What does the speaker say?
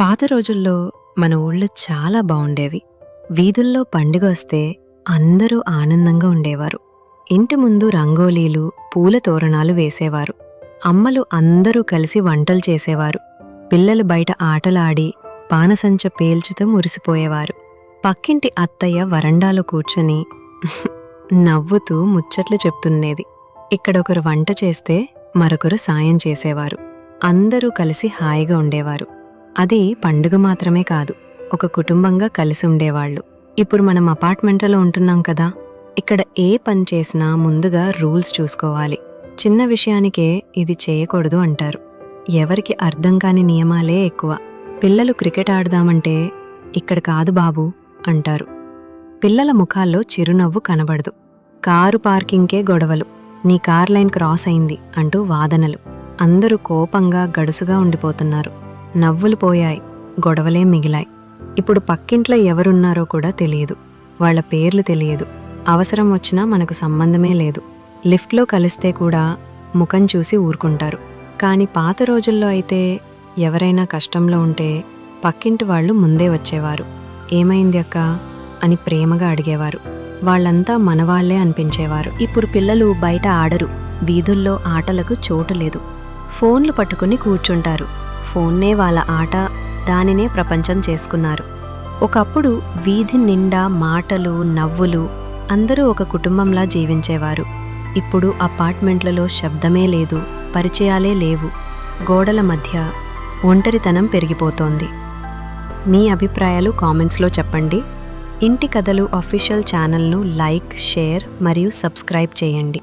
పాత రోజుల్లో మన ఊళ్ళో చాలా బాగుండేవి వీధుల్లో పండుగ వస్తే అందరూ ఆనందంగా ఉండేవారు. ఇంటి ముందు రంగోలీలు పూల తోరణాలు వేసేవారు. అమ్మలు అందరూ కలిసి వంటలు చేసేవారు. పిల్లలు బయట ఆటలాడి పానసంచ పేల్చుతూ మురిసిపోయేవారు. పక్కింటి అత్తయ్య వరండాలో కూర్చొని నవ్వుతూ ముచ్చట్లు చెప్తున్నేది ఇక్కడొకరు వంట చేస్తే మరొకరు సాయం చేసేవారు. అందరూ కలిసి హాయిగా ఉండేవారు. అది పండుగ మాత్రమే కాదు ఒక కుటుంబంగా కలిసి ఉండేవాళ్ళు. ఇప్పుడు మనం అపార్ట్మెంట్లో ఉంటున్నాం కదా ఇక్కడ ఏ పని చేసినా ముందుగా రూల్స్ చూసుకోవాలి. చిన్న విషయానికే ఇది చేయకూడదు అంటారు. ఎవరికి అర్థం కాని నియమాలే ఎక్కువ. పిల్లలు క్రికెట్ ఆడదామంటే ఇక్కడ కాదు బాబు అంటారు. పిల్లల ముఖాల్లో చిరునవ్వు కనబడదు. కారు పార్కింగ్కే గొడవలు. నీ కార్ లైన్ క్రాస్ అయింది అంటూ వాదనలు. అందరూ కోపంగా గడుసుగా ఉండిపోతున్నారు. నవ్వులు పోయాయి గొడవలే మిగిలాయి. ఇప్పుడు పక్కింట్లో ఎవరున్నారో కూడా తెలియదు. వాళ్ళ పేర్లు తెలియదు. అవసరం వచ్చినా మనకు సంబంధమే లేదు. లిఫ్ట్లో కలిస్తే కూడా ముఖం చూసి ఊరుకుంటారు. కానీ పాత రోజుల్లో అయితే ఎవరైనా కష్టంలో ఉంటే పక్కింటి వాళ్ళు ముందే వచ్చేవారు. ఏమైంది అక్క? అని ప్రేమగా అడిగేవారు. వాళ్ళంతా మనవాళ్ళే అనిపించేవారు. ఇప్పుడు పిల్లలు బయట ఆడరు. వీధుల్లో ఆటలకు చోటు లేదు. ఫోన్లు పట్టుకుని కూర్చుంటారు. ఫోన్నే వాళ్ళ ఆట దానినే ప్రపంచం చేసుకున్నారు. ఒకప్పుడు వీధి నిండా మాటలు నవ్వులు అందరూ ఒక కుటుంబంలా జీవించేవారు. ఇప్పుడు అపార్ట్మెంట్లలో శబ్దమే లేదు పరిచయాలే లేవు. గోడల మధ్య ఒంటరితనం పెరిగిపోతోంది. మీ అభిప్రాయాలు కామెంట్స్లో చెప్పండి. ఇంటి కథలు అఫీషియల్ ఛానల్ను లైక్ షేర్ మరియు సబ్స్క్రైబ్ చేయండి.